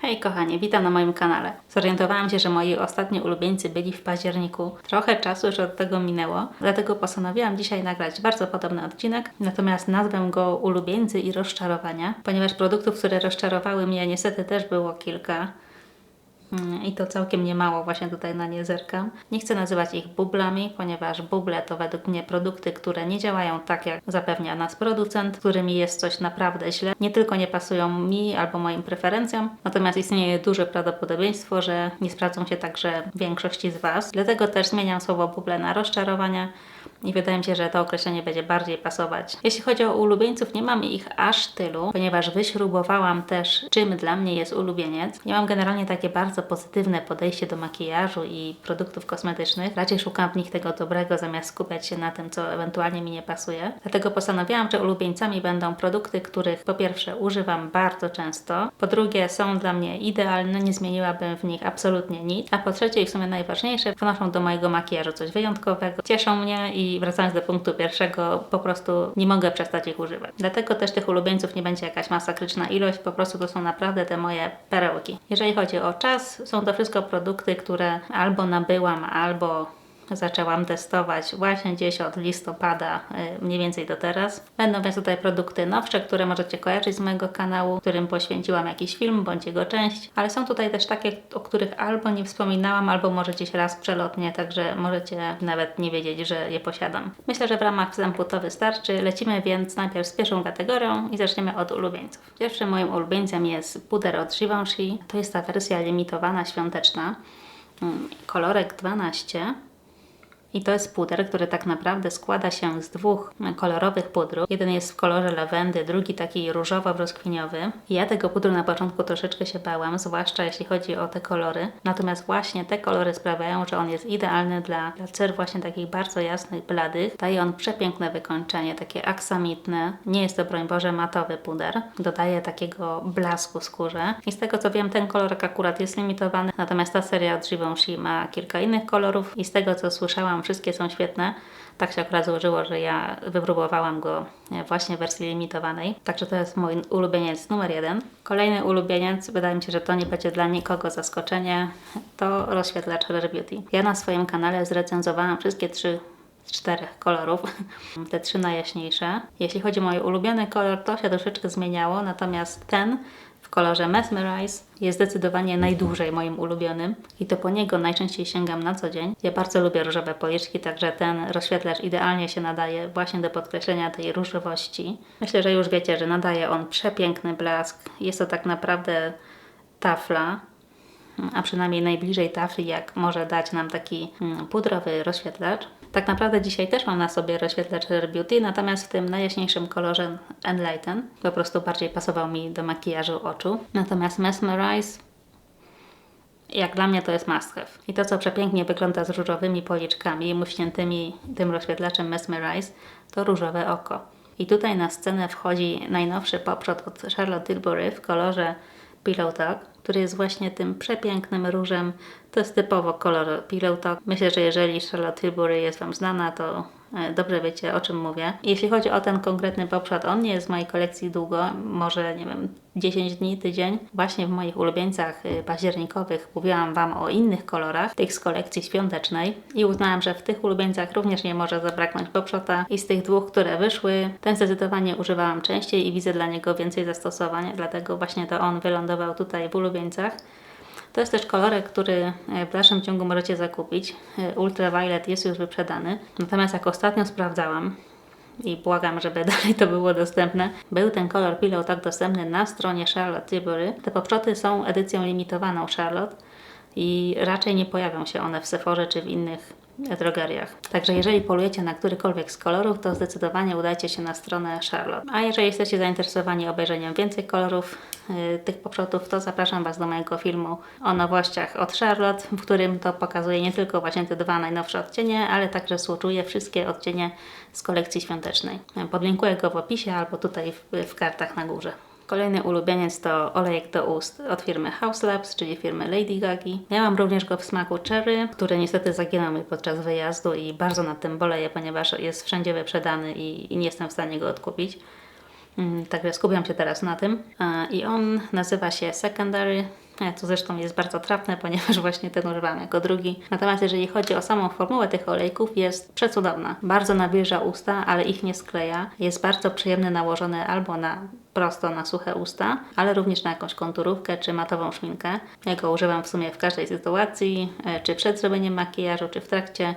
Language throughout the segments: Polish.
Hej kochanie, witam na moim kanale. Zorientowałam się, że moi ostatni ulubieńcy byli w październiku. Trochę czasu już od tego minęło, dlatego postanowiłam dzisiaj nagrać bardzo podobny odcinek, natomiast nazwę go Ulubieńcy i rozczarowania, ponieważ produktów, które rozczarowały mnie niestety też było kilka. Mm, I to całkiem niemało, właśnie tutaj na nie zerkam. Nie chcę nazywać ich bublami, ponieważ buble to według mnie produkty, które nie działają tak, jak zapewnia nas producent, którymi jest coś naprawdę źle. Nie tylko nie pasują mi albo moim preferencjom, natomiast istnieje duże prawdopodobieństwo, że nie sprawdzą się także większości z Was. Dlatego też zmieniam słowo buble na rozczarowania i wydaje mi się, że to określenie będzie bardziej pasować. Jeśli chodzi o ulubieńców, nie mam ich aż tylu, ponieważ wyśrubowałam też, czym dla mnie jest ulubieniec. Ja mam generalnie takie bardzo pozytywne podejście do makijażu i produktów kosmetycznych. Raczej szukam w nich tego dobrego, zamiast skupiać się na tym, co ewentualnie mi nie pasuje. Dlatego postanowiłam, że ulubieńcami będą produkty, których po pierwsze używam bardzo często, po drugie są dla mnie idealne, nie zmieniłabym w nich absolutnie nic, a po trzecie i w sumie najważniejsze, wnoszą do mojego makijażu coś wyjątkowego, cieszą mnie i wracając do punktu pierwszego, po prostu nie mogę przestać ich używać. Dlatego też tych ulubieńców nie będzie jakaś masakryczna ilość, po prostu to są naprawdę te moje perełki. Jeżeli chodzi o czas, są to wszystko produkty, które albo nabyłam, albo zaczęłam testować właśnie gdzieś od listopada y, mniej więcej do teraz. Będą więc tutaj produkty nowsze, które możecie kojarzyć z mojego kanału, którym poświęciłam jakiś film bądź jego część, ale są tutaj też takie, o których albo nie wspominałam, albo może gdzieś raz przelotnie, także możecie nawet nie wiedzieć, że je posiadam. Myślę, że w ramach wstępu to wystarczy. Lecimy więc najpierw z pierwszą kategorią i zaczniemy od ulubieńców. Pierwszym moim ulubieńcem jest puder od Givenchy. To jest ta wersja limitowana, świąteczna. Mm, Kolorek 12. I to jest puder, który tak naprawdę składa się z dwóch kolorowych pudrów. Jeden jest w kolorze lawendy, drugi taki różowo-brzoskwiniowy. Ja tego pudru na początku troszeczkę się bałam, zwłaszcza jeśli chodzi o te kolory. Natomiast właśnie te kolory sprawiają, że on jest idealny dla, dla cer właśnie takich bardzo jasnych, bladych. Daje on przepiękne wykończenie, takie aksamitne. Nie jest to, broń Boże, matowy puder. Dodaje takiego blasku skórze. I z tego co wiem, ten kolorek akurat jest limitowany. Natomiast ta seria od Givenchy ma kilka innych kolorów. I z tego co słyszałam, wszystkie są świetne. Tak się akurat złożyło, że ja wypróbowałam go e, właśnie w wersji limitowanej. Także to jest mój ulubieniec numer jeden. Kolejny ulubieniec, wydaje mi się, że to nie będzie dla nikogo zaskoczenie, to rozświetlacz Rare Beauty. Ja na swoim kanale zrecenzowałam wszystkie trzy z czterech kolorów, te trzy najjaśniejsze. Jeśli chodzi o mój ulubiony kolor, to się troszeczkę zmieniało, natomiast ten w kolorze Mesmerize jest zdecydowanie najdłużej moim ulubionym i to po niego najczęściej sięgam na co dzień. Ja bardzo lubię różowe policzki, także ten rozświetlacz idealnie się nadaje właśnie do podkreślenia tej różowości. Myślę, że już wiecie, że nadaje on przepiękny blask. Jest to tak naprawdę tafla, a przynajmniej najbliżej tafli, jak może dać nam taki mm, pudrowy rozświetlacz. Tak naprawdę dzisiaj też mam na sobie rozświetlacz Rare Beauty, natomiast w tym najjaśniejszym kolorze Enlighten. Po prostu bardziej pasował mi do makijażu oczu. Natomiast Mesmerize jak dla mnie to jest must have. I to, co przepięknie wygląda z różowymi policzkami muśniętymi tym rozświetlaczem Mesmerize, to różowe oko. I tutaj na scenę wchodzi najnowszy poprzod od Charlotte Tilbury w kolorze Pillow Talk, który jest właśnie tym przepięknym różem. To jest typowo kolor Pillow Talk. Myślę, że jeżeli Charlotte Tilbury jest Wam znana, to dobrze wiecie o czym mówię. Jeśli chodzi o ten konkretny poprzed, on nie jest w mojej kolekcji długo, może nie wiem, 10 dni, tydzień. Właśnie w moich ulubieńcach y, październikowych mówiłam Wam o innych kolorach, tych z kolekcji świątecznej i uznałam, że w tych ulubieńcach również nie może zabraknąć poprzota i z tych dwóch, które wyszły, ten zdecydowanie używałam częściej i widzę dla niego więcej zastosowań, dlatego właśnie to on wylądował tutaj w ulubieńcach. To jest też kolorek, który e, w dalszym ciągu możecie zakupić. E, Ultraviolet jest już wyprzedany. Natomiast jak ostatnio sprawdzałam, i błagam, żeby dalej to było dostępne. Był ten kolor Pillow tak dostępny na stronie Charlotte Tilbury. Te popszoty są edycją limitowaną Charlotte i raczej nie pojawią się one w Sephorze czy w innych drogeriach. Także jeżeli polujecie na którykolwiek z kolorów, to zdecydowanie udajcie się na stronę Charlotte. A jeżeli jesteście zainteresowani obejrzeniem więcej kolorów yy, tych poprzotów, to zapraszam Was do mojego filmu o nowościach od Charlotte, w którym to pokazuje nie tylko właśnie te dwa najnowsze odcienie, ale także słuczuje wszystkie odcienie z kolekcji świątecznej. Podlinkuję go w opisie albo tutaj w, w kartach na górze. Kolejny ulubieniec to olejek do ust od firmy House Labs, czyli firmy Lady Gagi. Miałam również go w smaku cherry, który niestety zaginął mi podczas wyjazdu i bardzo nad tym boleję, ponieważ jest wszędzie wyprzedany i, i nie jestem w stanie go odkupić. Mm, Także skupiam się teraz na tym. I on nazywa się Secondary. Co zresztą jest bardzo trafne, ponieważ właśnie ten używam jako drugi. Natomiast jeżeli chodzi o samą formułę tych olejków, jest przecudowna. Bardzo nawilża usta, ale ich nie skleja. Jest bardzo przyjemny nałożony albo na prosto na suche usta, ale również na jakąś konturówkę czy matową szminkę. Ja go używam w sumie w każdej sytuacji, e, czy przed zrobieniem makijażu, czy w trakcie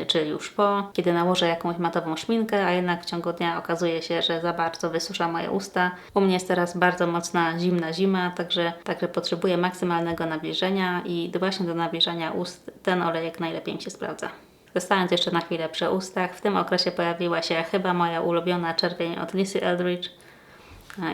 e, czy już po, kiedy nałożę jakąś matową szminkę, a jednak w ciągu dnia okazuje się, że za bardzo wysusza moje usta. U mnie jest teraz bardzo mocna zimna zima, także, także potrzebuję maksymalnego nawilżenia i właśnie do nawilżania ust ten olejek najlepiej mi się sprawdza. Zostając jeszcze na chwilę przy ustach, w tym okresie pojawiła się chyba moja ulubiona czerwień od Lizzy Eldridge,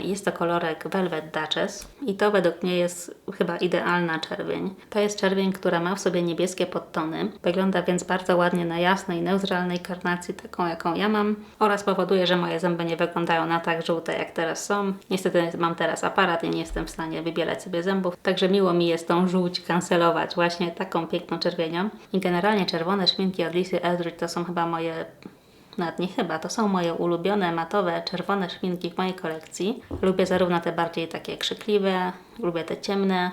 jest to kolorek Velvet Duchess i to według mnie jest chyba idealna czerwień. To jest czerwień, która ma w sobie niebieskie podtony. Wygląda więc bardzo ładnie na jasnej, neutralnej karnacji, taką jaką ja mam oraz powoduje, że moje zęby nie wyglądają na tak żółte jak teraz są. Niestety mam teraz aparat i nie jestem w stanie wybielać sobie zębów, także miło mi jest tą żółć kancelować właśnie taką piękną czerwienią. I generalnie czerwone szminki od Lizzy Eldridge to są chyba moje nawet nie chyba, to są moje ulubione matowe, czerwone szminki w mojej kolekcji. Lubię zarówno te bardziej takie krzykliwe, lubię te ciemne,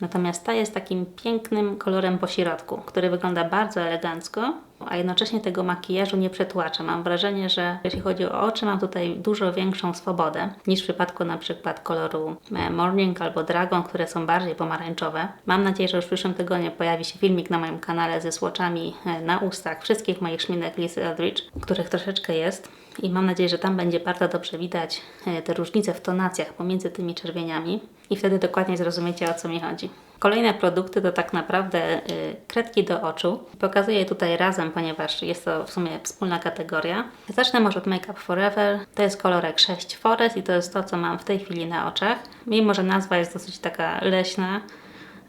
Natomiast ta jest takim pięknym kolorem pośrodku, który wygląda bardzo elegancko, a jednocześnie tego makijażu nie przetłacza. Mam wrażenie, że jeśli chodzi o oczy, mam tutaj dużo większą swobodę niż w przypadku na przykład koloru e, Morning albo Dragon, które są bardziej pomarańczowe. Mam nadzieję, że już w przyszłym tygodniu pojawi się filmik na moim kanale ze słoczami e, na ustach wszystkich moich szminek Lizzy Eldridge, których troszeczkę jest. I mam nadzieję, że tam będzie bardzo dobrze widać e, te różnice w tonacjach pomiędzy tymi czerwieniami i wtedy dokładnie zrozumiecie o co mi chodzi. Kolejne produkty to tak naprawdę y, kredki do oczu. Pokazuję je tutaj razem, ponieważ jest to w sumie wspólna kategoria. Zacznę może od Make Up Forever. To jest kolorek 6 Forest i to jest to, co mam w tej chwili na oczach. Mimo, że nazwa jest dosyć taka leśna,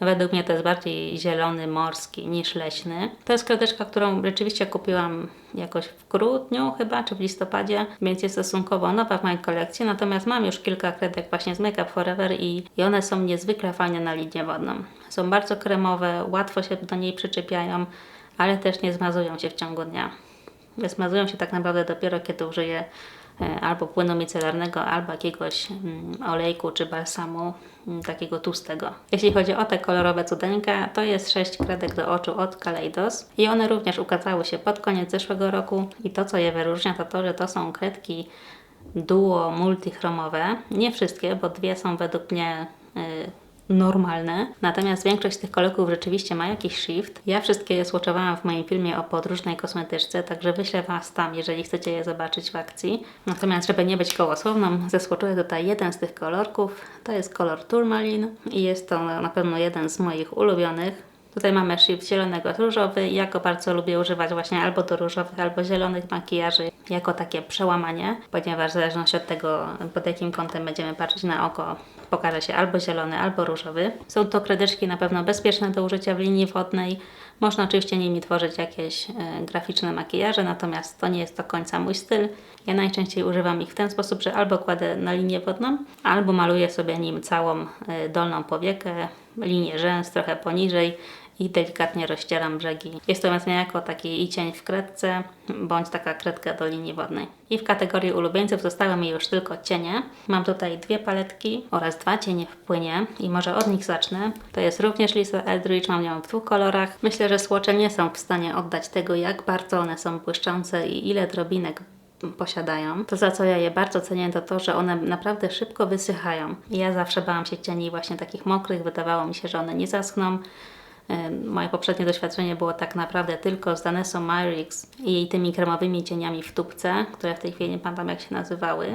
Według mnie to jest bardziej zielony, morski niż leśny. To jest kredeczka, którą rzeczywiście kupiłam jakoś w grudniu chyba, czy w listopadzie, więc jest stosunkowo nowa w mojej kolekcji, natomiast mam już kilka kredek właśnie z Make Up Forever i, i one są niezwykle fajne na linię wodną. Są bardzo kremowe, łatwo się do niej przyczepiają, ale też nie zmazują się w ciągu dnia. Zmazują się tak naprawdę dopiero, kiedy użyję albo płynu micelarnego, albo jakiegoś mm, olejku czy balsamu mm, takiego tłustego. Jeśli chodzi o te kolorowe cudeńka, to jest 6 kredek do oczu od Kaleidos i one również ukazały się pod koniec zeszłego roku i to co je wyróżnia to to, że to są kredki duo multichromowe. Nie wszystkie, bo dwie są według mnie y, normalne, natomiast większość tych kolorów rzeczywiście ma jakiś shift. Ja wszystkie je swatchowałam w moim filmie o podróżnej kosmetyczce, także wyślę Was tam, jeżeli chcecie je zobaczyć w akcji. Natomiast, żeby nie być kołosłowną, zesłoczuję tutaj jeden z tych kolorków. To jest kolor Turmalin i jest to na pewno jeden z moich ulubionych. Tutaj mamy shift zielonego różowy. Ja go bardzo lubię używać właśnie albo do różowych, albo zielonych makijaży jako takie przełamanie, ponieważ w zależności od tego, pod jakim kątem będziemy patrzeć na oko, pokaże się albo zielony, albo różowy. Są to kredeczki na pewno bezpieczne do użycia w linii wodnej. Można oczywiście nimi tworzyć jakieś e, graficzne makijaże, natomiast to nie jest do końca mój styl. Ja najczęściej używam ich w ten sposób, że albo kładę na linię wodną, albo maluję sobie nim całą e, dolną powiekę, linię rzęs trochę poniżej i delikatnie rozcieram brzegi. Jest to więc niejako taki i cień w kredce, bądź taka kredka do linii wodnej. I w kategorii ulubieńców zostały mi już tylko cienie. Mam tutaj dwie paletki oraz dwa cienie w płynie i może od nich zacznę. To jest również Lisa Eldridge, mam ją w dwóch kolorach. Myślę, że słocze nie są w stanie oddać tego, jak bardzo one są błyszczące i ile drobinek posiadają. To za co ja je bardzo cenię to to, że one naprawdę szybko wysychają. Ja zawsze bałam się cieni właśnie takich mokrych, wydawało mi się, że one nie zaschną. Moje poprzednie doświadczenie było tak naprawdę tylko z Danessą Myrix i jej tymi kremowymi cieniami w tubce, które w tej chwili nie pamiętam jak się nazywały.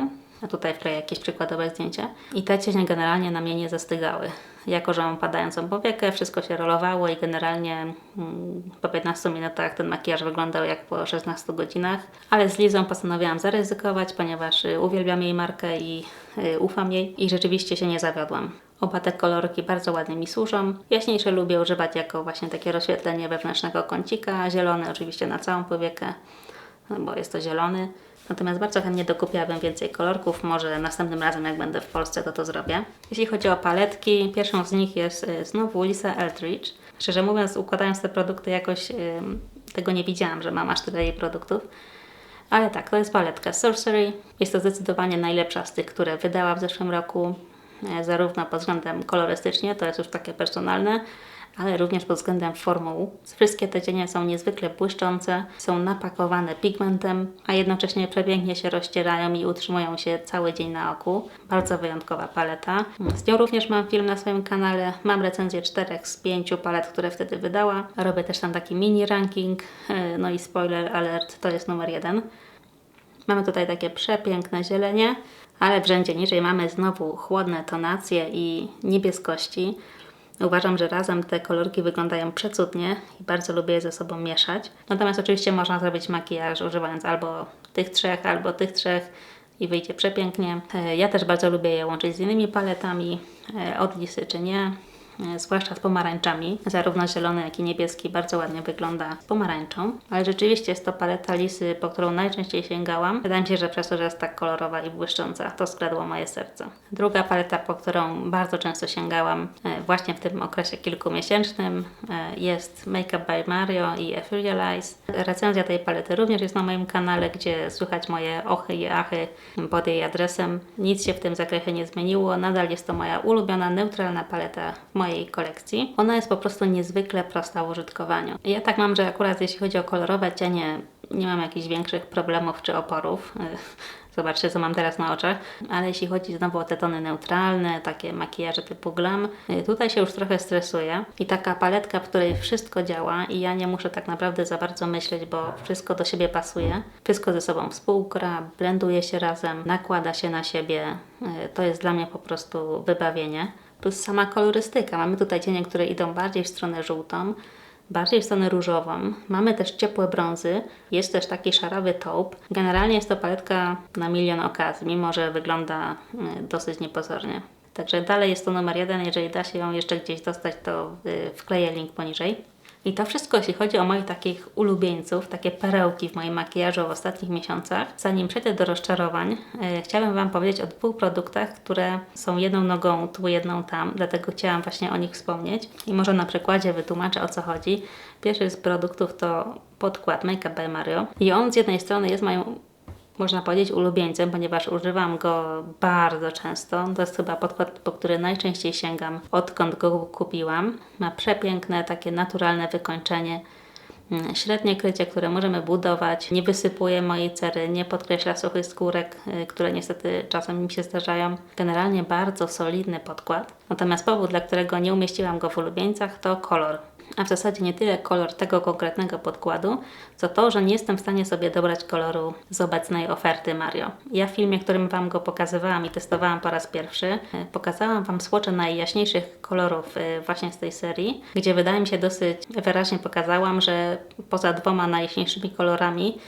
A tutaj wkleję jakieś przykładowe zdjęcie. I te cienie generalnie na mnie nie zastygały. Jako, że mam padającą powiekę, wszystko się rolowało i generalnie mm, po 15 minutach ten makijaż wyglądał jak po 16 godzinach. Ale z Lizą postanowiłam zaryzykować, ponieważ y, uwielbiam jej markę i y, ufam jej i rzeczywiście się nie zawiodłam. Oba te kolorki bardzo ładnie mi służą. Jaśniejsze lubię używać jako właśnie takie rozświetlenie wewnętrznego kącika. Zielony oczywiście na całą powiekę, no bo jest to zielony. Natomiast bardzo chętnie dokupiłabym więcej kolorków. Może następnym razem, jak będę w Polsce, to to zrobię. Jeśli chodzi o paletki, pierwszą z nich jest y, znowu Lisa Eldridge. Szczerze mówiąc, układając te produkty, jakoś yy, tego nie widziałam, że mam aż tyle jej produktów. Ale tak, to jest paletka Sorcery. Jest to zdecydowanie najlepsza z tych, które wydała w zeszłym roku. E, zarówno pod względem kolorystycznie, to jest już takie personalne, ale również pod względem formuł. Wszystkie te cienie są niezwykle błyszczące, są napakowane pigmentem, a jednocześnie przepięknie się rozcierają i utrzymują się cały dzień na oku. Bardzo wyjątkowa paleta. Z nią również mam film na swoim kanale. Mam recenzję czterech z pięciu palet, które wtedy wydała. Robię też tam taki mini ranking. E, No i spoiler alert, to jest numer jeden. Mamy tutaj takie przepiękne zielenie, ale w rzędzie niżej mamy znowu chłodne tonacje i niebieskości. Uważam, że razem te kolorki wyglądają przecudnie i bardzo lubię je ze sobą mieszać. Natomiast oczywiście można zrobić makijaż używając albo tych trzech, albo tych trzech i wyjdzie przepięknie. E, Ja też bardzo lubię je łączyć z innymi paletami, e, od lisy czy nie. E, Zwłaszcza z pomarańczami. Zarówno zielony, jak i niebieski bardzo ładnie wygląda z pomarańczą. Ale rzeczywiście jest to paleta lisy, po którą najczęściej sięgałam. Wydaje mi się, że przez to, że jest tak kolorowa i błyszcząca, to skradło moje serce. Druga paleta, po którą bardzo często sięgałam e, właśnie w tym okresie kilkumiesięcznym e, jest Makeup by Mario i Etherealize. Recenzja tej palety również jest na moim kanale, gdzie słychać moje ochy i achy pod jej adresem. Nic się w tym zakresie nie zmieniło. Nadal jest to moja ulubiona, neutralna paleta w mojej kolekcji. Ona jest po prostu niezwykle prosta w użytkowaniu. Ja tak mam, że akurat jeśli chodzi o kolorowe cienie, nie mam jakichś większych problemów czy oporów. Zobaczcie, co mam teraz na oczach. Ale jeśli chodzi znowu o te tony neutralne, takie makijaże typu glam, y, tutaj się już trochę stresuję. I taka paletka, w której wszystko działa i ja nie muszę tak naprawdę za bardzo myśleć, bo wszystko do siebie pasuje. Wszystko ze sobą współgra, blenduje się razem, nakłada się na siebie. Y, To jest dla mnie po prostu wybawienie. Plus sama kolorystyka. Mamy tutaj cienie, które idą bardziej w stronę żółtą, bardziej w stronę różową. Mamy też ciepłe brązy, jest też taki szarawy taupe. Generalnie jest to paletka na milion okazji, mimo że wygląda y, dosyć niepozornie. Także dalej jest to numer jeden, jeżeli da się ją jeszcze gdzieś dostać, to y, wkleję link poniżej. I to wszystko, jeśli chodzi o moich takich ulubieńców, takie perełki w moim makijażu w ostatnich miesiącach. Zanim przejdę do rozczarowań, yy, chciałabym Wam powiedzieć o dwóch produktach, które są jedną nogą tu, jedną tam, dlatego chciałam właśnie o nich wspomnieć i może na przykładzie wytłumaczę o co chodzi. Pierwszy z produktów to podkład Makeup by Mario i on z jednej strony jest moją można powiedzieć ulubieńcem, ponieważ używam go bardzo często. To jest chyba podkład, po który najczęściej sięgam, odkąd go kupiłam. Ma przepiękne, takie naturalne wykończenie. mm, Średnie krycie, które możemy budować, nie wysypuje mojej cery, nie podkreśla suchych skórek, y, które niestety czasem mi się zdarzają. Generalnie bardzo solidny podkład. Natomiast powód, dla którego nie umieściłam go w ulubieńcach, to kolor a w zasadzie nie tyle kolor tego konkretnego podkładu, co to, że nie jestem w stanie sobie dobrać koloru z obecnej oferty Mario. Ja w filmie, którym Wam go pokazywałam i testowałam po raz pierwszy, e, pokazałam Wam słocze najjaśniejszych kolorów e, właśnie z tej serii, gdzie wydaje mi się dosyć wyraźnie pokazałam, że poza dwoma najjaśniejszymi kolorami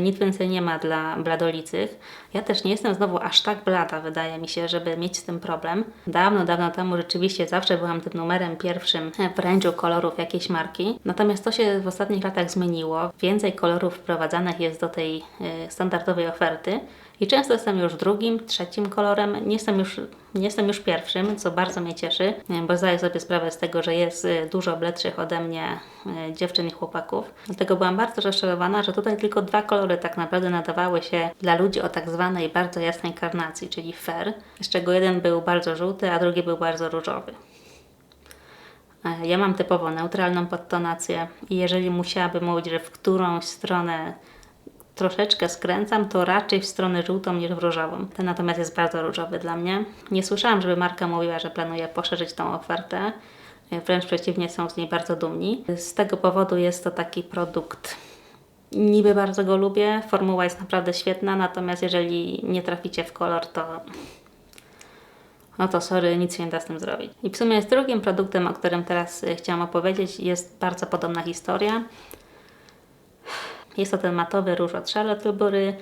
Nic więcej nie ma dla bladolicych. Ja też nie jestem znowu aż tak blada, wydaje mi się, żeby mieć z tym problem. Dawno, dawno temu rzeczywiście zawsze byłam tym numerem pierwszym w range'u kolorów jakiejś marki. Natomiast to się w ostatnich latach zmieniło. Więcej kolorów wprowadzanych jest do tej e, standardowej oferty. I często jestem już drugim, trzecim kolorem, nie jestem już, nie jestem już pierwszym, co bardzo mnie cieszy, e, bo zdaję sobie sprawę z tego, że jest e, dużo bledszych ode mnie e, dziewczyn i chłopaków. Dlatego byłam bardzo rozczarowana, że tutaj tylko dwa kolory tak naprawdę nadawały się dla ludzi o tak zwanej bardzo jasnej karnacji, czyli fair, z czego jeden był bardzo żółty, a drugi był bardzo różowy. Ja mam typowo neutralną podtonację i jeżeli musiałabym mówić, że w którąś stronę troszeczkę skręcam, to raczej w stronę żółtą niż w różową. Ten natomiast jest bardzo różowy dla mnie. Nie słyszałam, żeby marka mówiła, że planuje poszerzyć tą ofertę. E, Wręcz przeciwnie, są z niej bardzo dumni. Z tego powodu jest to taki produkt. Niby bardzo go lubię, formuła jest naprawdę świetna, natomiast jeżeli nie traficie w kolor, to no to sorry, nic się nie da z tym zrobić. I w sumie z drugim produktem, o którym teraz y, chciałam opowiedzieć, jest bardzo podobna historia. Jest to ten matowy róż od Charlotte Tilbury.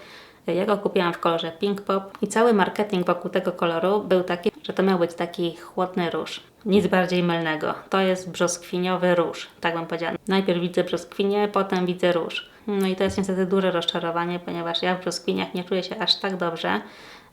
Ja go kupiłam w kolorze Pink Pop i cały marketing wokół tego koloru był taki, że to miał być taki chłodny róż. Nic bardziej mylnego. To jest brzoskwiniowy róż, tak bym powiedziała. Najpierw widzę brzoskwinię, potem widzę róż. No i to jest niestety duże rozczarowanie, ponieważ ja w brzoskwiniach nie czuję się aż tak dobrze.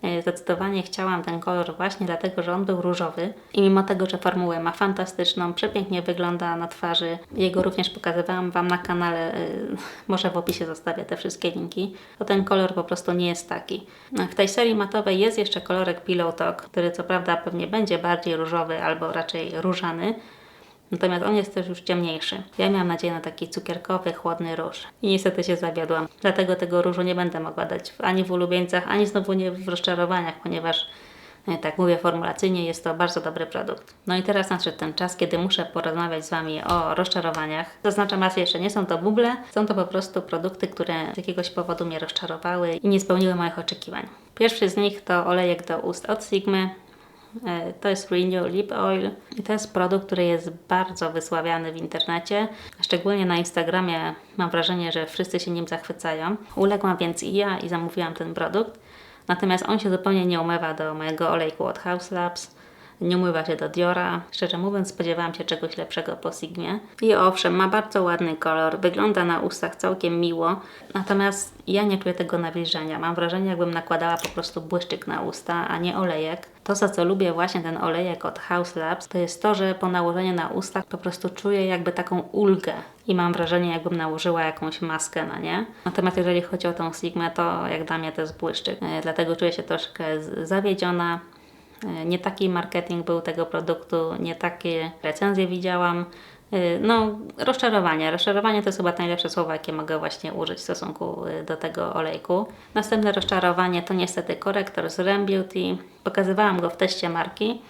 E, Zdecydowanie chciałam ten kolor właśnie dlatego, że on był różowy. I mimo tego, że formułę ma fantastyczną, przepięknie wygląda na twarzy, jego również pokazywałam Wam na kanale, e, może w opisie zostawię te wszystkie linki, to ten kolor po prostu nie jest taki. W tej serii matowej jest jeszcze kolorek Pillow Talk, który co prawda pewnie będzie bardziej różowy albo raczej różany, Natomiast on jest też już ciemniejszy. Ja miałam nadzieję na taki cukierkowy, chłodny róż. I niestety się zawiodłam. Dlatego tego różu nie będę mogła dać ani w ulubieńcach, ani znowu nie w rozczarowaniach, ponieważ e, tak mówię formulacyjnie, jest to bardzo dobry produkt. No i teraz nadszedł ten czas, kiedy muszę porozmawiać z Wami o rozczarowaniach. Zaznaczam raz jeszcze, nie są to buble, są to po prostu produkty, które z jakiegoś powodu mnie rozczarowały i nie spełniły moich oczekiwań. Pierwszy z nich to olejek do ust od Sigmy. E, To jest Renew Lip Oil i to jest produkt, który jest bardzo wysławiany w internecie. Szczególnie na Instagramie mam wrażenie, że wszyscy się nim zachwycają. Uległam więc i ja i zamówiłam ten produkt. Natomiast on się zupełnie nie umywa do mojego olejku od House Labs. Nie umywa się do Diora. Szczerze mówiąc, spodziewałam się czegoś lepszego po Sigmie. I owszem, ma bardzo ładny kolor, wygląda na ustach całkiem miło, natomiast ja nie czuję tego nawilżenia. Mam wrażenie, jakbym nakładała po prostu błyszczyk na usta, a nie olejek. To, za co lubię właśnie ten olejek od House Labs, to jest to, że po nałożeniu na ustach po prostu czuję jakby taką ulgę i mam wrażenie, jakbym nałożyła jakąś maskę na nie. Natomiast jeżeli chodzi o tą Sigmę, to jak dla mnie to jest błyszczyk. E, Dlatego czuję się troszkę zawiedziona. E, Nie taki marketing był tego produktu, nie takie recenzje widziałam. E, No, rozczarowanie. Rozczarowanie to jest chyba najlepsze słowo, jakie mogę właśnie użyć w stosunku e, do tego olejku. Następne rozczarowanie to niestety korektor z Rem Beauty. Pokazywałam go w teście marki.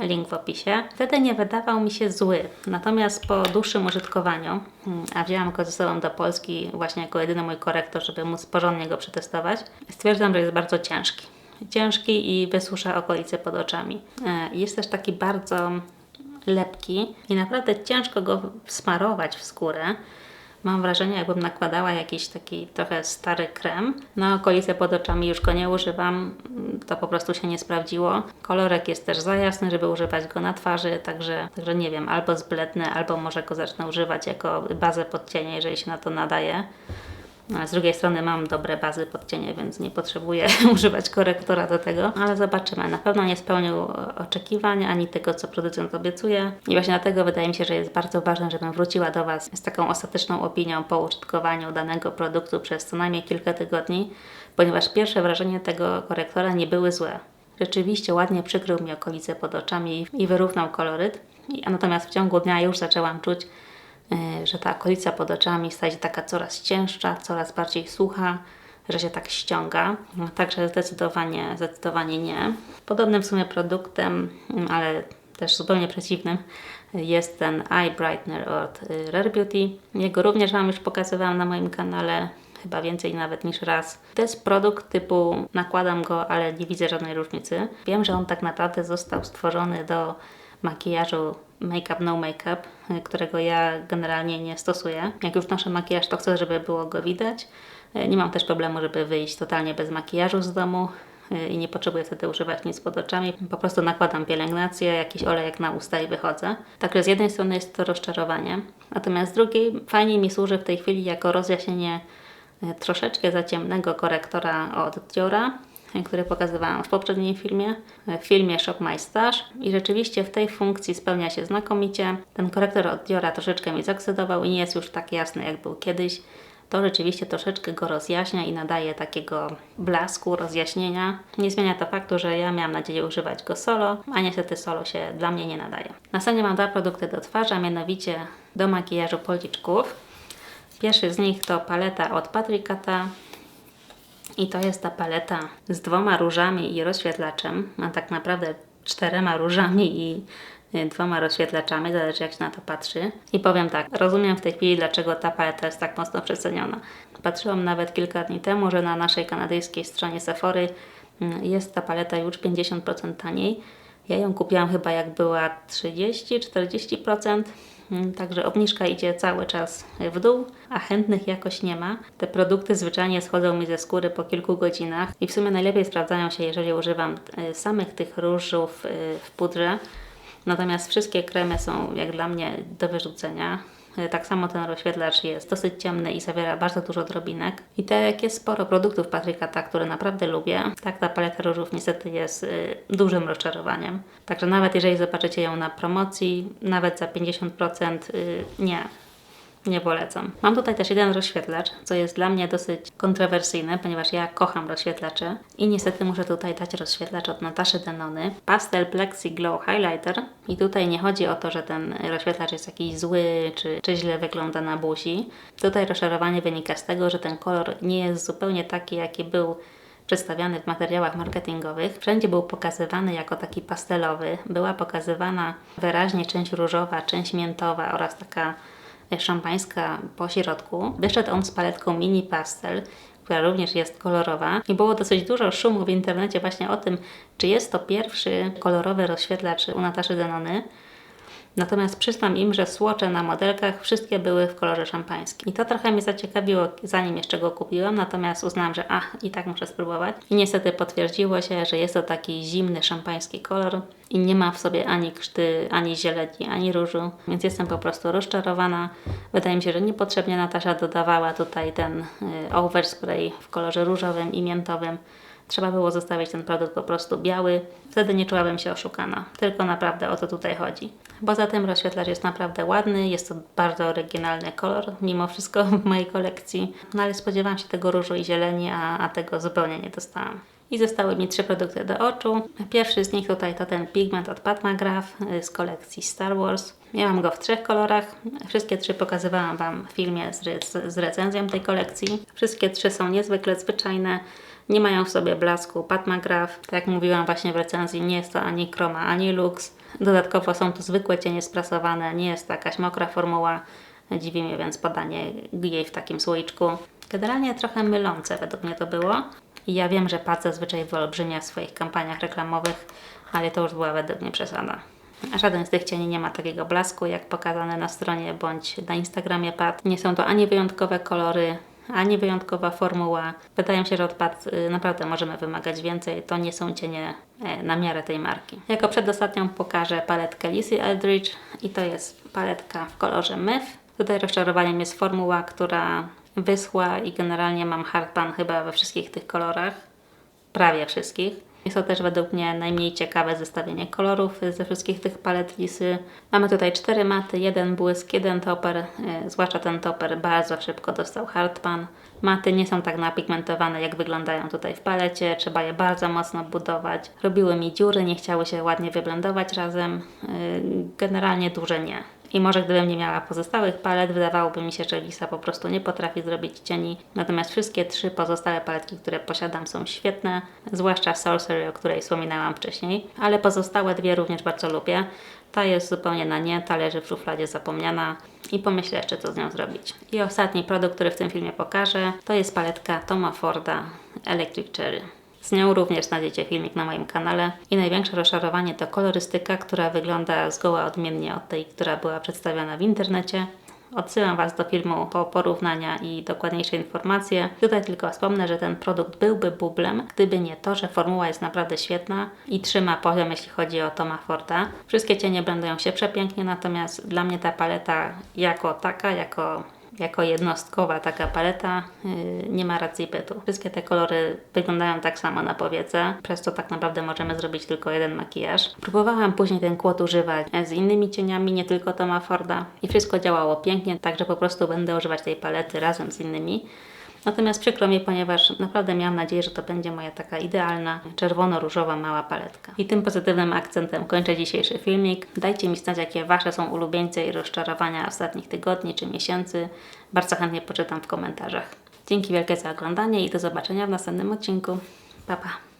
Link w opisie. Wtedy nie wydawał mi się zły, natomiast po dłuższym użytkowaniu, mm, a wzięłam go ze sobą do Polski właśnie jako jedyny mój korektor, żeby móc porządnie go przetestować, stwierdzam, że jest bardzo ciężki. Ciężki i wysusza okolice pod oczami. E, Jest też taki bardzo lepki i naprawdę ciężko go smarować w skórę. Mam wrażenie, jakbym nakładała jakiś taki trochę stary krem. Na okolice pod oczami już go nie używam, to po prostu się nie sprawdziło. Kolorek jest też za jasny, żeby używać go na twarzy, także, także nie wiem, albo zblednę, albo może go zacznę używać jako bazę pod cienie, jeżeli się na to nadaje. A Z drugiej strony mam dobre bazy pod cienie, więc nie potrzebuję używać korektora do tego, ale zobaczymy. Na pewno nie spełnił e, oczekiwań ani tego, co producent obiecuje. I właśnie dlatego wydaje mi się, że jest bardzo ważne, żebym wróciła do Was z taką ostateczną opinią po użytkowaniu danego produktu przez co najmniej kilka tygodni, ponieważ pierwsze wrażenie tego korektora nie były złe. Rzeczywiście ładnie przykrył mi okolice pod oczami i wyrównał koloryt. Natomiast w ciągu dnia już zaczęłam czuć, że ta okolica pod oczami staje się taka coraz cięższa, coraz bardziej sucha, że się tak ściąga. No, Także zdecydowanie, zdecydowanie nie. Podobnym w sumie produktem, mm, ale też zupełnie przeciwnym, jest ten Eye Brightener od y, Rare Beauty. Jego również Wam już pokazywałam na moim kanale, chyba więcej nawet niż raz. To jest produkt typu nakładam go, ale nie widzę żadnej różnicy. Wiem, że on tak naprawdę został stworzony do makijażu make-up, no make-up, y, którego ja generalnie nie stosuję. Jak już noszę makijaż, to chcę, żeby było go widać. Y, Nie mam też problemu, żeby wyjść totalnie bez makijażu z domu y, i nie potrzebuję wtedy używać nic pod oczami. Po prostu nakładam pielęgnację, jakiś olejek na usta i wychodzę. Także z jednej strony jest to rozczarowanie, natomiast z drugiej fajnie mi służy w tej chwili jako rozjaśnienie troszeczkę za ciemnego korektora od Diora, który pokazywałam w poprzednim filmie, w filmie Shop My Stash i rzeczywiście w tej funkcji spełnia się znakomicie. Ten korektor od Diora troszeczkę mi zaksydował i nie jest już tak jasny jak był kiedyś. To rzeczywiście troszeczkę go rozjaśnia i nadaje takiego blasku, rozjaśnienia. Nie zmienia to faktu, że ja miałam nadzieję używać go solo, a niestety solo się dla mnie nie nadaje. Następnie mam dwa produkty do twarzy, a mianowicie do makijażu policzków. Pierwszy z nich to paleta od Patricata i to jest ta paleta z dwoma różami i rozświetlaczem, a tak naprawdę czterema różami i y, dwoma rozświetlaczami, zależy jak się na to patrzy. I powiem tak, rozumiem w tej chwili, dlaczego ta paleta jest tak mocno przeceniona. Patrzyłam nawet kilka dni temu, że na naszej kanadyjskiej stronie Sephory mm, jest ta paleta już 50% taniej. Ja ją kupiłam chyba jak była 30-40%. Mm, Także obniżka idzie cały czas w dół, a chętnych jakoś nie ma. Te produkty zwyczajnie schodzą mi ze skóry po kilku godzinach i w sumie najlepiej sprawdzają się, jeżeli używam y, samych tych różów y, w pudrze. Natomiast wszystkie kremy są jak dla mnie do wyrzucenia. Y, Tak samo ten rozświetlacz jest dosyć ciemny i zawiera bardzo dużo drobinek. I tak jest sporo produktów Patryka, tak, które naprawdę lubię, tak ta paleta różów niestety jest y, dużym rozczarowaniem. Także nawet jeżeli zobaczycie ją na promocji, nawet za 50%, y, nie, nie polecam. Mam tutaj też jeden rozświetlacz, co jest dla mnie dosyć kontrowersyjne, ponieważ ja kocham rozświetlacze i niestety muszę tutaj dać rozświetlacz od Nataszy Denony. Pastel Plexi Glow Highlighter i tutaj nie chodzi o to, że ten rozświetlacz jest jakiś zły, czy, czy źle wygląda na buzi. Tutaj rozczarowanie wynika z tego, że ten kolor nie jest zupełnie taki, jaki był przedstawiany w materiałach marketingowych. Wszędzie był pokazywany jako taki pastelowy. Była pokazywana wyraźnie część różowa, część miętowa oraz taka szampańska po środku. Wyszedł on z paletką mini pastel, która również jest kolorowa i było dosyć dużo szumu w internecie właśnie o tym, czy jest to pierwszy kolorowy rozświetlacz u Nataszy Denony. Natomiast przyznam im, że słocze na modelkach wszystkie były w kolorze szampańskim. I to trochę mnie zaciekawiło, zanim jeszcze go kupiłam, natomiast uznałam, że ach, i tak muszę spróbować. I niestety potwierdziło się, że jest to taki zimny szampański kolor i nie ma w sobie ani krzty, ani zieleni, ani różu, więc jestem po prostu rozczarowana. Wydaje mi się, że niepotrzebnie Natasza dodawała tutaj ten y, overspray w kolorze różowym i miętowym. Trzeba było zostawić ten produkt po prostu biały, wtedy nie czułabym się oszukana. Tylko naprawdę o to tutaj chodzi. Poza tym rozświetlacz jest naprawdę ładny, jest to bardzo oryginalny kolor, mimo wszystko w mojej kolekcji. No ale spodziewałam się tego różu i zieleni, a, a tego zupełnie nie dostałam. I zostały mi trzy produkty do oczu. Pierwszy z nich tutaj to ten pigment od Pat McGrath y, z kolekcji Star Wars. Miałam go w trzech kolorach. Wszystkie trzy pokazywałam Wam w filmie z, rec- z recenzją tej kolekcji. Wszystkie trzy są niezwykle zwyczajne. Nie mają w sobie blasku Pat McGrath. Tak jak mówiłam właśnie w recenzji, nie jest to ani chroma, ani lux. Dodatkowo są to zwykłe cienie sprasowane, nie jest to jakaś mokra formuła. Dziwi mnie więc podanie jej w takim słoiczku. Generalnie trochę mylące według mnie to było. I ja wiem, że Pat zazwyczaj wyolbrzymia w swoich kampaniach reklamowych, ale to już była według mnie przesada. Żaden z tych cieni nie ma takiego blasku, jak pokazane na stronie bądź na Instagramie Pat. Nie są to ani wyjątkowe kolory, ani wyjątkowa formuła. Wydaje mi się, że od y, naprawdę możemy wymagać więcej. To nie są cienie e, na miarę tej marki. Jako przedostatnią pokażę paletkę Lizzie Eldridge i to jest paletka w kolorze MYF. Tutaj rozczarowaniem jest formuła, która wyschła i generalnie mam hardpan chyba we wszystkich tych kolorach. Prawie wszystkich. Jest to też według mnie najmniej ciekawe zestawienie kolorów ze wszystkich tych palet lisy. Mamy tutaj cztery maty, jeden błysk, jeden toper, e, zwłaszcza ten toper bardzo szybko dostał hardpan. Maty nie są tak napigmentowane jak wyglądają tutaj w palecie, trzeba je bardzo mocno budować. Robiły mi dziury, nie chciały się ładnie wyblendować razem, e, generalnie duże nie. I może gdybym nie miała pozostałych palet, wydawałoby mi się, że Lisa po prostu nie potrafi zrobić cieni. Natomiast wszystkie trzy pozostałe paletki, które posiadam są świetne, zwłaszcza Sorcery, o której wspominałam wcześniej, ale pozostałe dwie również bardzo lubię. Ta jest zupełnie na nie, ta leży w szufladzie zapomniana i pomyślę jeszcze co z nią zrobić. I ostatni produkt, który w tym filmie pokażę, to jest paletka Toma Forda Electric Cherry. Z nią również znajdziecie filmik na moim kanale. I największe rozczarowanie to kolorystyka, która wygląda zgoła odmiennie od tej, która była przedstawiona w internecie. Odsyłam Was do filmu po porównania i dokładniejsze informacje. Tutaj tylko wspomnę, że ten produkt byłby bublem, gdyby nie to, że formuła jest naprawdę świetna i trzyma poziom, jeśli chodzi o Toma Forda. Wszystkie cienie blendują się przepięknie, natomiast dla mnie ta paleta jako taka, jako jako jednostkowa taka paleta yy, nie ma racji bytu. Wszystkie te kolory wyglądają tak samo na powiece, przez co tak naprawdę możemy zrobić tylko jeden makijaż. Próbowałam później ten kłod używać z innymi cieniami, nie tylko Toma Forda i wszystko działało pięknie, także po prostu będę używać tej palety razem z innymi. Natomiast przykro mi, ponieważ naprawdę miałam nadzieję, że to będzie moja taka idealna, czerwono-różowa mała paletka. I tym pozytywnym akcentem kończę dzisiejszy filmik. Dajcie mi znać, jakie Wasze są ulubieńce i rozczarowania ostatnich tygodni czy miesięcy. Bardzo chętnie poczytam w komentarzach. Dzięki wielkie za oglądanie i do zobaczenia w następnym odcinku. Pa, pa.